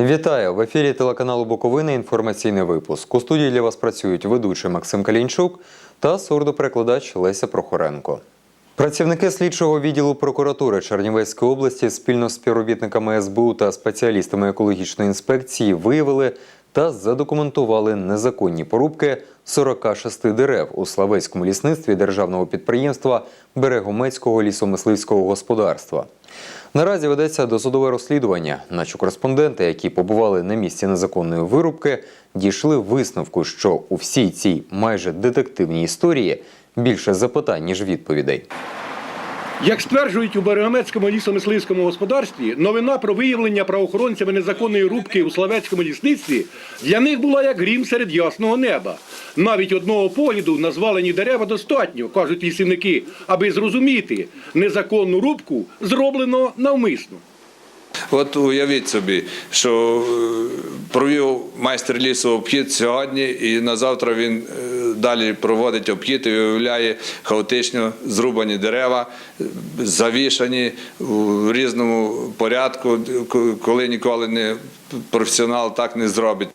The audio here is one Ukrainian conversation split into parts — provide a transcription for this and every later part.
Вітаю в ефірі телеканалу Буковина. Інформаційний випуск. У студії для вас працюють ведучий Максим Калінчук та сурдоперекладач Леся Прохоренко. Працівники слідчого відділу прокуратури Чернівецької області спільно з співробітниками СБУ та спеціалістами екологічної інспекції виявили та задокументували незаконні порубки 46 дерев у Славецькому лісництві державного підприємства Берегомецького лісомисливського господарства. Наразі ведеться досудове розслідування. Наші кореспонденти, які побували на місці незаконної вирубки, дійшли висновку, що у всій цій майже детективній історії більше запитань, ніж відповідей. Як стверджують у Берегамецькому лісомисливському господарстві, новина про виявлення правоохоронцями незаконної рубки у Славецькому лісництві для них була як грім серед ясного неба. Навіть одного погляду на звалені дерева достатньо, кажуть лісівники, аби зрозуміти, незаконну рубку зроблено навмисно. От уявіть собі, що е, провів майстер лісу обхід сьогодні, і на завтра він е, далі проводить обхід і виявляє хаотично зрубані дерева, завішані у різному порядку, коли ніколи не професіонал так не зробить.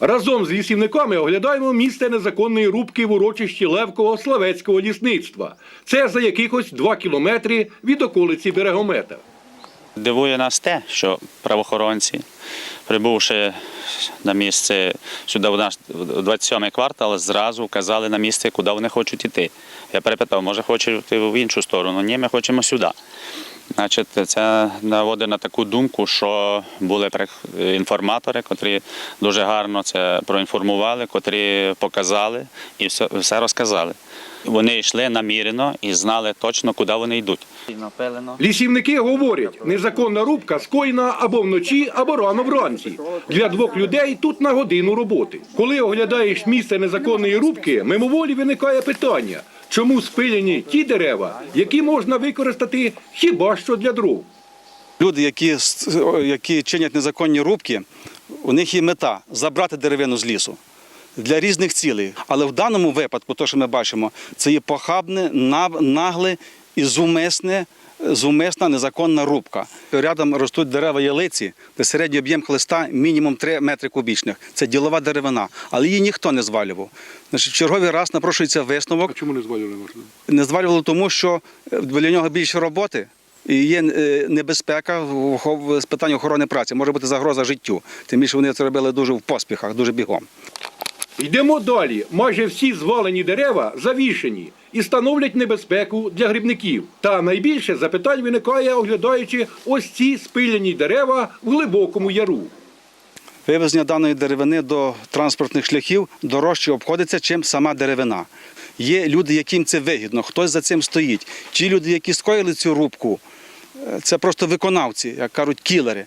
Разом з лісівниками оглядаємо місце незаконної рубки в урочищі Левкового Славецького лісництва. Це за якихось два кілометри від околиці Берегомета. Дивує нас те, що правоохоронці, прибувши на місце сюди в наш 27-й квартал, зразу вказали на місце, куди вони хочуть йти. Я перепитав, може хочуть в іншу сторону? Ні, ми хочемо сюди. Значить, це наводить на таку думку, що були інформатори, котрі дуже гарно це проінформували, котрі показали і все розказали. Вони йшли намірено і знали точно, куди вони йдуть. Лісівники говорять, незаконна рубка скоєна або вночі, або рано вранці. Для двох людей тут на годину роботи. Коли оглядаєш місце незаконної рубки, мимоволі виникає питання, чому спилені ті дерева, які можна використати хіба що для дров. Люди, які, які чинять незаконні рубки, у них є мета забрати деревину з лісу для різних цілей. Але в даному випадку, то, що ми бачимо, це є похабне, нагле і зумисне. Зумисна незаконна рубка. Рядом ростуть дерева ялиці, де середній об'єм хлиста мінімум 3 метри кубічних. Це ділова деревина, але її ніхто не звалював. Значить, в черговий раз напрошується висновок. Чому не звалювали? Не звалювало тому, що е, для нього більше роботи. І є е, небезпека в питань охорони праці, може бути загроза життю. Тим більше вони це робили дуже в поспіхах, дуже бігом. Йдемо далі. Майже всі звалені дерева завішені і становлять небезпеку для грибників. Та найбільше запитань виникає, оглядаючи ось ці спилені дерева в глибокому яру. Вивезення даної деревини до транспортних шляхів дорожче обходиться, чим сама деревина. Є люди, яким це вигідно, хтось за цим стоїть. Ті люди, які скоїли цю рубку, е, це просто виконавці, як кажуть, кілери.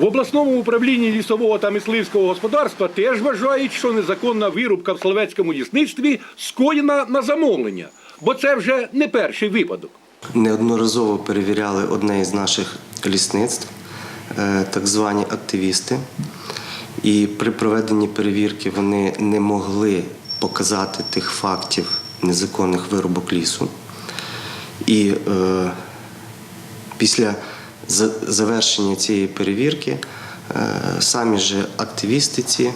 В обласному управлінні лісового та мисливського господарства теж вважають, що незаконна вирубка в Словецькому лісництві скоєна на замовлення, бо це вже не перший випадок. Неодноразово перевіряли одне із наших лісництв, е, так звані активісти. І при проведенні перевірки вони не могли показати тих фактів незаконних вирубок лісу. І е, після завершення цієї перевірки е, самі ж активісти ці е,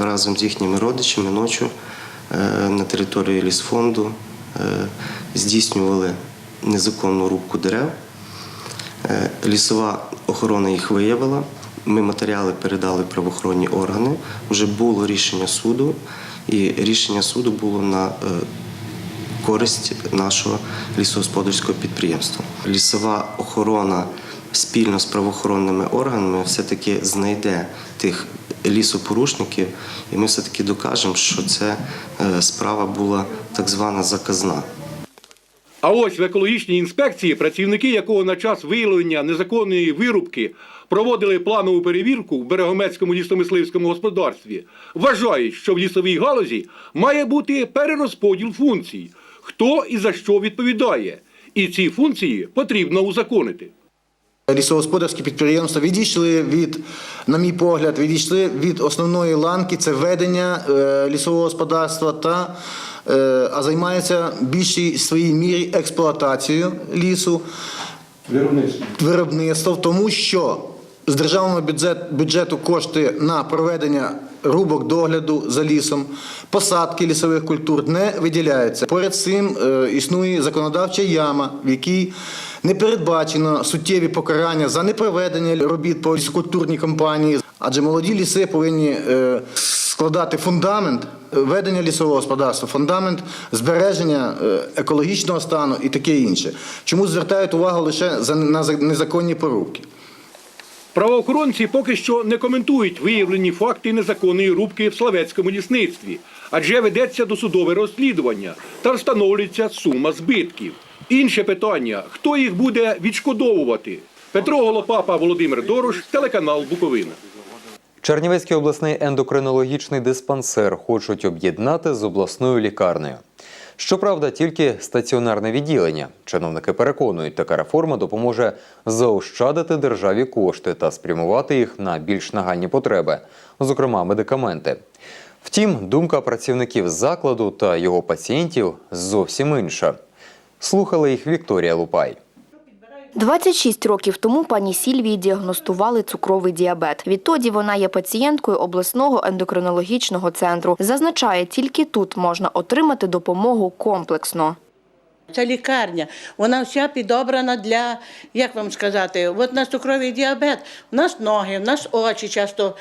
разом з їхніми родичами ночі е, на території лісфонду здійснювали незаконну рубку дерев. Лісова охорона їх виявила. Ми матеріали передали правоохоронні органи. Вже було рішення суду, і рішення суду було на користь нашого лісогосподарського підприємства. Лісова охорона спільно з правоохоронними органами все-таки знайде тих лісопорушників, і ми все-таки докажемо, що це е, справа була так звана заказна. А ось в екологічній інспекції, працівники якого на час виявлення незаконної вирубки проводили планову перевірку в Берегомецькому лісомисливському господарстві, вважають, що в лісовій галузі має бути перерозподіл функцій, хто і за що відповідає. І ці функції потрібно узаконити. Лісогосподарські підприємства відійшли від, на мій погляд, відійшли від основної ланки це ведення е, лісового господарства та е, а займаються в більшій своїй мірі експлуатацією лісу, виробництвом, тому що з державного бюджет- бюджету кошти на проведення рубок догляду за лісом, посадки лісових культур не виділяються. Поряд з цим е, існує законодавча яма, в якій не передбачено суттєві покарання за непроведення робіт по лісокультурній компанії, адже молоді ліси повинні е, складати фундамент ведення лісового господарства, фундамент збереження е, екологічного стану і таке інше. Чому звертають увагу лише на за- незаконні порубки? Правоохоронці поки що не коментують виявлені факти незаконної рубки в Славецькому лісництві, адже ведеться досудове розслідування та встановлюється сума збитків. Інше питання: хто їх буде відшкодовувати? Петро Голопапа, Володимир Дорош, телеканал Буковина. Чернівецький обласний ендокринологічний диспансер хочуть об'єднати з обласною лікарнею. Щоправда, тільки стаціонарне відділення. Чиновники переконують, така реформа допоможе заощадити державі кошти та спрямувати їх на більш нагальні потреби, зокрема медикаменти. Втім, думка працівників закладу та його пацієнтів зовсім інша. Слухала їх Вікторія Лупай. 26 років тому пані Сільвії діагностували цукровий діабет. Відтоді вона є пацієнткою обласного ендокринологічного центру. Зазначає, тільки тут можна отримати допомогу комплексно. Ця лікарня, вона вся підобрана для, як вам сказати, от у нас цукровий діабет, у нас ноги, у нас очі часто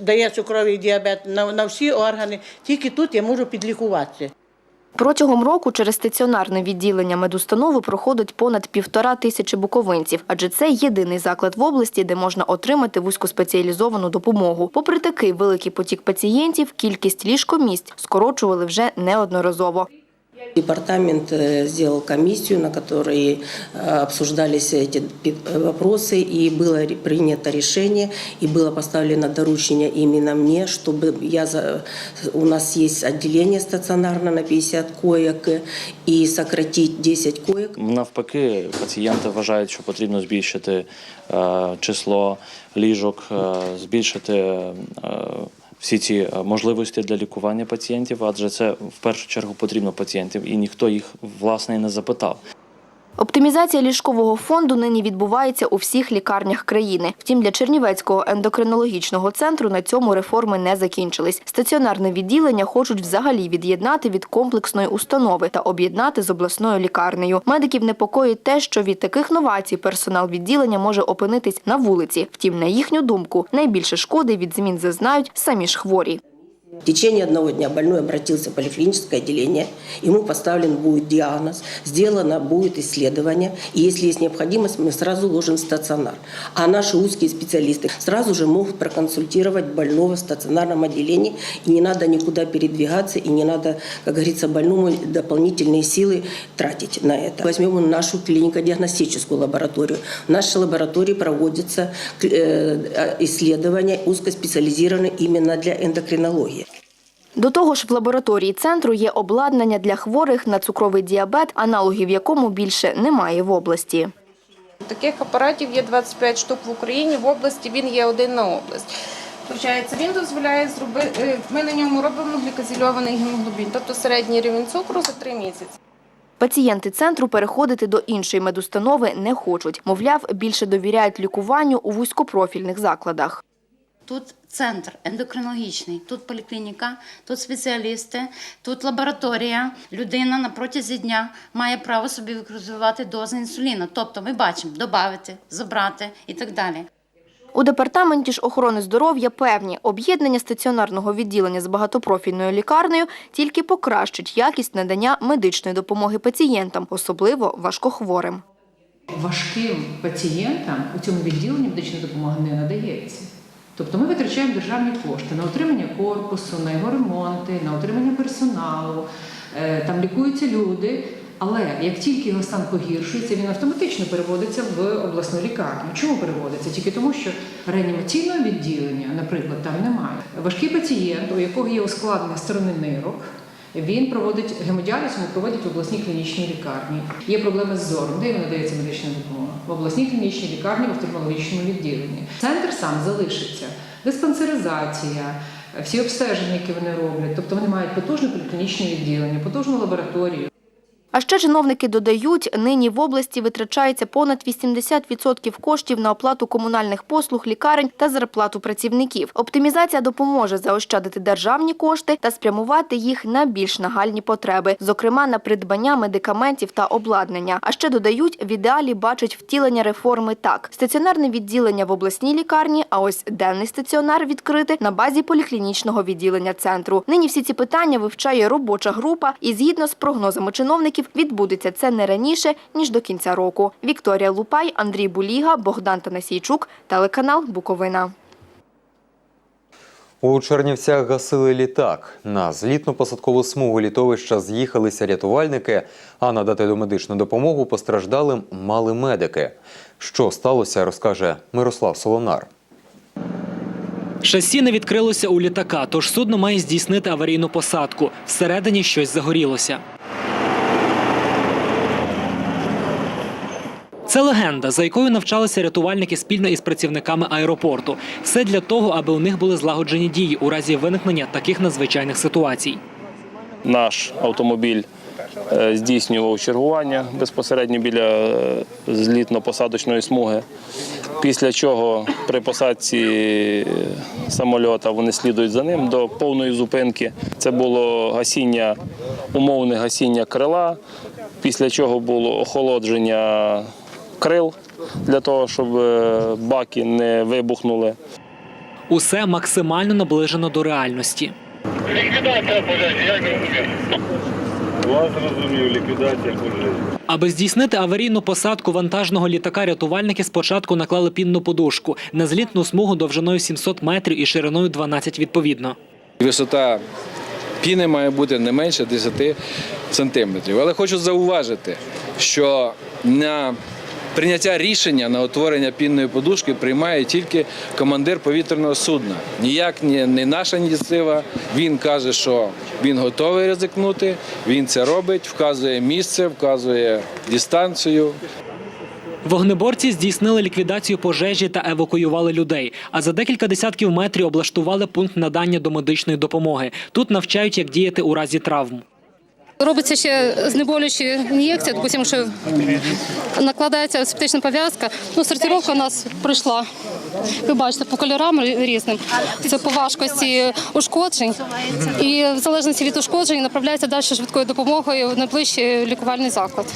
дає цукровий діабет на, на всі органи. Тільки тут я можу підлікуватися. Протягом року через стаціонарне відділення медустанови проходить понад півтора тисячі буковинців, адже це єдиний заклад в області, де можна отримати вузькоспеціалізовану допомогу. Попри такий великий потік пацієнтів, кількість ліжкомісць скорочували вже неодноразово. Департамент э, сделал комиссию, на которой э, обсуждались эти пи- э, вопросы, и было ре- принято решение, и было поставлено доручение именно мне, чтобы я за... у нас есть отделение стационарно на 50 коек, э, и сократить 10 коек Навпаки, пацієнти вважають, що потрібно збільшити е, число ліжок, е, збільшити е, всі ці е, можливості для лікування пацієнтів, адже це в першу чергу потрібно пацієнтів, і ніхто їх власне не запитав. Оптимізація ліжкового фонду нині відбувається у всіх лікарнях країни. Втім, для Чернівецького ендокринологічного центру на цьому реформи не закінчились. Стаціонарне відділення хочуть взагалі від'єднати від комплексної установи та об'єднати з обласною лікарнею. Медиків непокоїть те, що від таких новацій персонал відділення може опинитись на вулиці. Втім, на їхню думку, найбільше шкоди від змін зазнають самі ж хворі. В течение одного дня больной обратился в поликлиническое отделение, ему поставлен будет диагноз, сделано будет исследование, и если есть необходимость, мы сразу ложим в стационар. А наши узкие специалисты сразу же могут проконсультировать больного в стационарном отделении, и не надо никуда передвигаться, и не надо, как говорится, больному дополнительные силы тратить на это. Возьмем нашу клинико-диагностическую лабораторию. В нашей лаборатории проводятся э, исследования узкоспециализированные именно для эндокринологии. До того ж, в лабораторії центру є обладнання для хворих на цукровий діабет, аналогів якому більше немає в області. Таких апаратів є 25 штук в Україні, в області він є один на область. Получається, він дозволяє зробити, ми на ньому робимо глікозильований гемоглобін, тобто середній рівень цукру за 3 місяці. Пацієнти центру переходити до іншої медустанови не хочуть. Мовляв, більше довіряють лікуванню у вузькопрофільних закладах. Тут центр ендокринологічний, тут поліклініка, тут спеціалісти, тут лабораторія. Людина на протязі дня має право собі використовувати дози інсуліну. Тобто ми бачимо додати, забрати і так далі. У департаменті ж охорони здоров'я певні, об'єднання стаціонарного відділення з багатопрофільною лікарнею тільки покращить якість надання медичної допомоги пацієнтам, особливо важкохворим. важким пацієнтам у цьому відділенні медична допомога не надається. Тобто ми витрачаємо державні кошти на отримання корпусу, на його ремонти, на отримання персоналу, е, там лікуються люди. Але як тільки його стан погіршується, він автоматично переводиться в обласну лікарню. Чому переводиться? Тільки тому, що реанімаційного відділення, наприклад, там немає. Важкий пацієнт, у якого є ускладнення сторони нирок, він проводить гемодіаліз, йому проводять в обласній клінічній лікарні. Є проблеми з зором, де йому надається медична допомога? В обласній клінічній лікарні, в офтальмологічному відділенні. Центр сам залишиться. Диспансеризація, всі обстеження, які вони роблять. Тобто вони мають потужне поліклінічне відділення, потужну лабораторію. А ще чиновники додають, нині в області витрачається понад 80% коштів на оплату комунальних послуг, лікарень та зарплату працівників. Оптимізація допоможе заощадити державні кошти та спрямувати їх на більш нагальні потреби, зокрема на придбання медикаментів та обладнання. А ще додають, в ідеалі бачать втілення реформи так: стаціонарне відділення в обласній лікарні, а ось денний стаціонар відкрити на базі поліклінічного відділення центру. Нині всі ці питання вивчає робоча група, і згідно з прогнозами чиновників, відбудеться це не раніше ніж до кінця року. Вікторія Лупай, Андрій Буліга, Богдан Танасійчук, телеканал Буковина. У Чернівцях гасили літак. На злітно-посадкову смугу літовища з'їхалися рятувальники, а надати домедичну допомогу постраждалим мали медики. Що сталося, розкаже Мирослав Солонар. Шасі не відкрилося у літака, тож судно має здійснити аварійну посадку. Всередині щось загорілося. Це легенда, за якою навчалися рятувальники спільно із працівниками аеропорту. Все для того, аби у них були злагоджені дії у разі виникнення таких надзвичайних ситуацій. Наш автомобіль е, здійснював чергування безпосередньо біля е, злітно-посадочної смуги. Після чого при посадці е, самольота вони слідують за ним до повної зупинки. Це було гасіння, умовне гасіння крила, після чого було охолодження крил для того, щоб е, баки не вибухнули. Усе максимально наближено до реальності. Ліквідація пожежі, як розумів? Вас зрозумів, ліквідація пожежі. Аби здійснити аварійну посадку вантажного літака, рятувальники спочатку наклали пінну подушку на злітну смугу довжиною 700 метрів і шириною 12 відповідно. Висота піни має бути не менше 10 сантиметрів. Але хочу зауважити, що на прийняття рішення на утворення пінної подушки приймає тільки командир повітряного судна. Ніяк не, наша ініціатива. Він каже, що він готовий ризикнути, він це робить, вказує місце, вказує дистанцію. Вогнеборці здійснили ліквідацію пожежі та евакуювали людей. А за декілька десятків метрів облаштували пункт надання домедичної допомоги. Тут навчають, як діяти у разі травм. Робиться ще знеболюючі ін'єкції, допустимо, що накладається септична пов'язка. Ну, сортировка у нас пройшла. Ви бачите, по кольорам різним. Це по важкості ушкоджень. І в залежності від ушкоджень направляється далі швидкою допомогою в найближчий лікувальний заклад.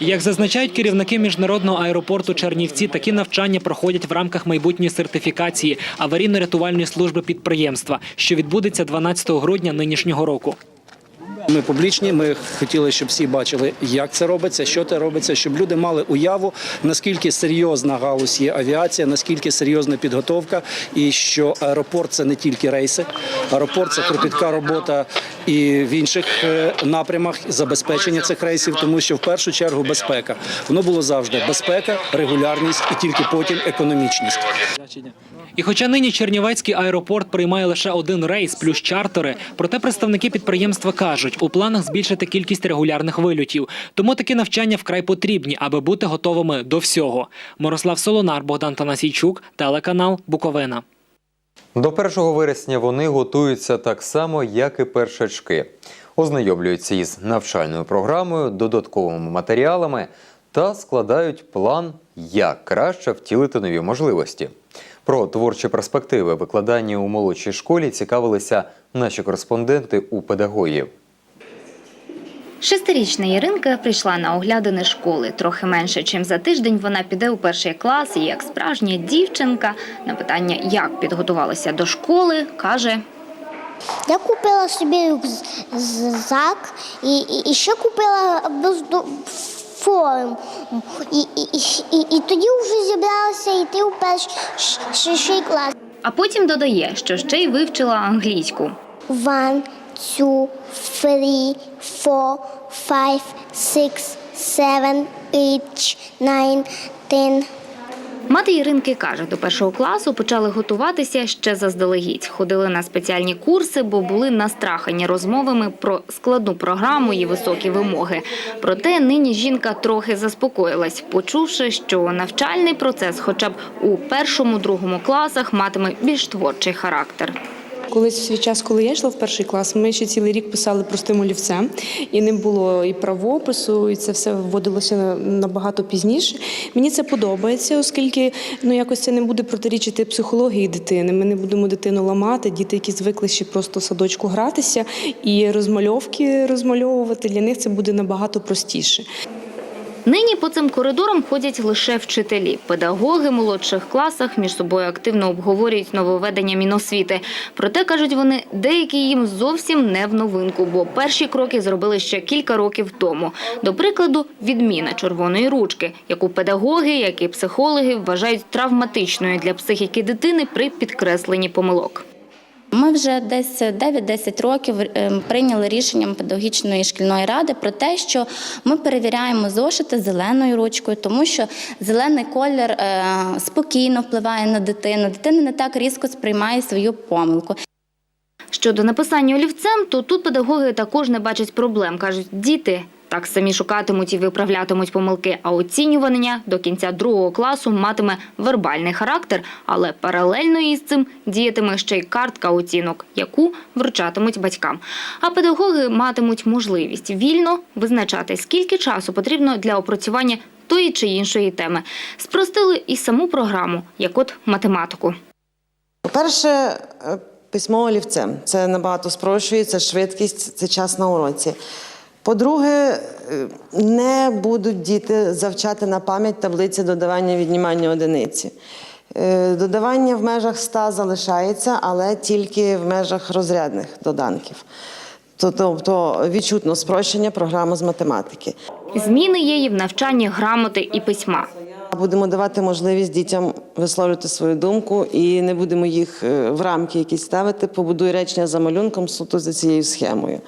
Як зазначають керівники міжнародного аеропорту Чернівці, такі навчання проходять в рамках майбутньої сертифікації аварійно-рятувальної служби підприємства, що відбудеться 12 грудня нинішнього року. Ми публічні. Ми хотіли, щоб всі бачили, як це робиться, що це робиться, щоб люди мали уяву, наскільки серйозна галузь є авіація, наскільки серйозна підготовка, і що аеропорт це не тільки рейси, аеропорт це кропітка робота і в інших е, напрямах забезпечення цих рейсів, тому що в першу чергу безпека. Воно було завжди безпека, регулярність і тільки потім економічність. І хоча нині Чернівецький аеропорт приймає лише один рейс плюс чартери, проте представники підприємства кажуть, у планах збільшити кількість регулярних вильотів. Тому такі навчання вкрай потрібні, аби бути готовими до всього. Мирослав Солонар, Богдан Танасійчук, телеканал Буковина. До 1 вересня вони готуються так само, як і першачки. Ознайомлюються із навчальною програмою, додатковими матеріалами та складають план, як краще втілити нові можливості. Про творчі перспективи викладання у молодшій школі цікавилися наші кореспонденти у педагогів. Шестирічна Іринка прийшла на оглядини школи. Трохи менше, чим за тиждень вона піде у перший клас і як справжня дівчинка на питання, як підготувалася до школи, каже. Я купила собі рюкзак і, і, і ще купила форму. І, і, і, і, і тоді вже зібралася йти у перший клас. А потім додає, що ще й вивчила англійську. One, two, three, four, five, six, seven, eight, nine, ten. Мати Іринки каже, до першого класу почали готуватися ще заздалегідь. Ходили на спеціальні курси, бо були настрахані розмовами про складну програму і високі вимоги. Проте нині жінка трохи заспокоїлась, почувши, що навчальний процес, хоча б у першому-другому класах, матиме більш творчий характер. Колись в свій час, коли я йшла в перший клас, ми ще цілий рік писали простим олівцем, і не було і правопису, і це все вводилося набагато пізніше. Мені це подобається, оскільки ну якось це не буде протирічити психології дитини. Ми не будемо дитину ламати, діти, які звикли ще просто в садочку гратися і розмальовки розмальовувати. Для них це буде набагато простіше. Нині по цим коридорам ходять лише вчителі. Педагоги в молодших класах між собою активно обговорюють нововведення Міносвіти. Проте, кажуть вони, деякі їм зовсім не в новинку, бо перші кроки зробили ще кілька років тому. До прикладу, відміна червоної ручки, яку педагоги, як і психологи вважають травматичною для психіки дитини при підкресленні помилок. Ми вже десь 9-10 років е, прийняли рішенням педагогічної шкільної ради про те, що ми перевіряємо зошити зеленою ручкою, тому що зелений колір е, спокійно впливає на дитину. Дитина не так різко сприймає свою помилку. Щодо написання олівцем, то тут педагоги також не бачать проблем. Кажуть, діти так самі шукатимуть і виправлятимуть помилки, а оцінювання до кінця другого класу матиме вербальний характер, але паралельно із цим діятиме ще й картка оцінок, яку вручатимуть батькам. А педагоги матимуть можливість вільно визначати, скільки часу потрібно для опрацювання тої чи іншої теми. Спростили і саму програму, як от математику. По-перше, е, письмо олівцем. Це набагато спрощує, це швидкість, це час на уроці. По-друге, е, не будуть діти завчати на пам'ять таблиці додавання віднімання одиниці. Е, Додавання в межах 100 залишається, але тільки в межах розрядних доданків. Тобто відчутно спрощення програми з математики. Зміни є і в навчанні грамоти і письма. Будемо давати можливість дітям висловлювати свою думку і не будемо їх е, в рамки якісь ставити. Побудуй речення за малюнком суто за цією схемою.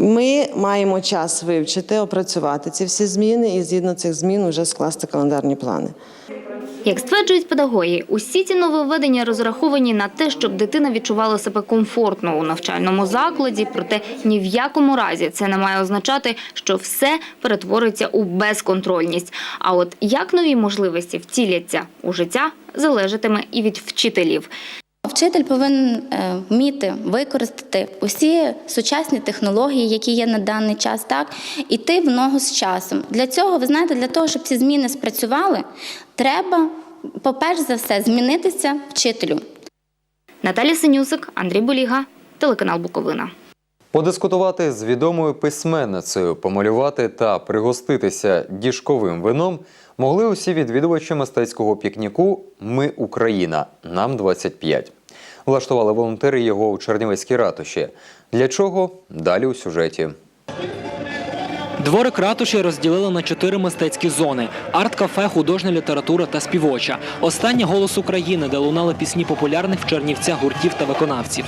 Ми маємо час вивчити, опрацювати ці всі зміни і згідно цих змін вже скласти календарні плани. Як стверджують педагоги, усі ці нововведення розраховані на те, щоб дитина відчувала себе комфортно у навчальному закладі, проте ні в якому разі це не має означати, що все перетвориться у безконтрольність. А от як нові можливості втіляться у життя, залежатиме і від вчителів. Вчитель повинен е, вміти використати усі сучасні технології, які є на даний час, так іти в ногу з часом. Для цього, ви знаєте, для того, щоб ці зміни спрацювали, треба, по-перше за все, змінитися вчителю. Наталя Синюсик, Андрій Боліга, телеканал Буковина. Подискутувати з відомою письменницею, помалювати та пригоститися діжковим вином могли усі відвідувачі мистецького пікніку Ми Україна. Нам 25. Влаштували волонтери його у Чернівецькій ратуші. Для чого? Далі у сюжеті. Дворик ратуші розділили на чотири мистецькі зони: арт-кафе, художня література та співоча. Останнє голос України, де лунали пісні популярних в Чернівцях гуртів та виконавців.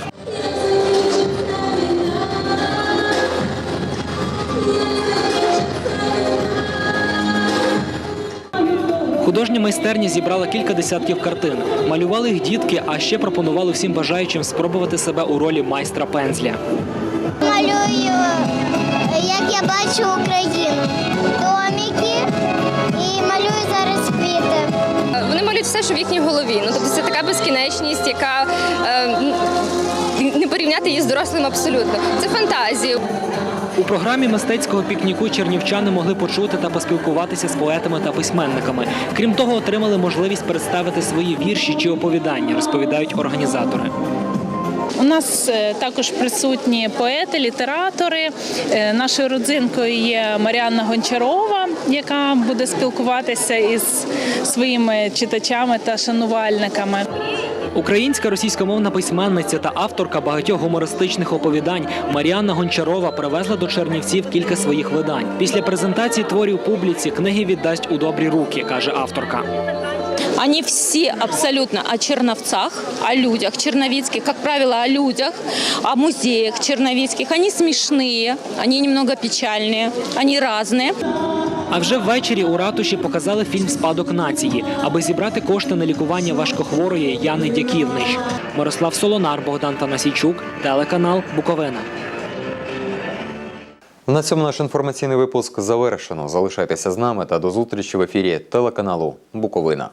Художня майстерня зібрала кілька десятків картин. Малювали їх дітки, а ще пропонували всім бажаючим спробувати себе у ролі майстра пензля. Малюю, як я бачу Україну, домики і малюю зараз квіти. Вони малюють все, що в їхній голові. Ну тобто це така безкінечність, яка е, не порівняти її з дорослим абсолютно. Це фантазія. У програмі мистецького пікніку чернівчани могли почути та поспілкуватися з поетами та письменниками. Крім того, отримали можливість представити свої вірші чи оповідання, розповідають організатори. У нас е, також присутні поети, літератори. Е, Нашою родзинкою є Маріанна Гончарова, яка буде спілкуватися із своїми читачами та шанувальниками. Українська російськомовна письменниця та авторка багатьох гумористичних оповідань Маріанна Гончарова привезла до Чернівців кілька своїх видань. Після презентації творів публіці книги віддасть у добрі руки, каже авторка. Они все абсолютно о черновцах, о людях черновицких, как правило, о людях, о музеях черновицких. Они смешные, они немного печальные, они разные. А вже ввечері у ратуші показали фільм Спадок нації, аби зібрати кошти на лікування важкохворої Яни Дяківнич. Мирослав Солонар, Богдан Танасійчук, телеканал Буковина. На цьому наш інформаційний випуск завершено. Залишайтеся з нами та до зустрічі в ефірі телеканалу Буковина.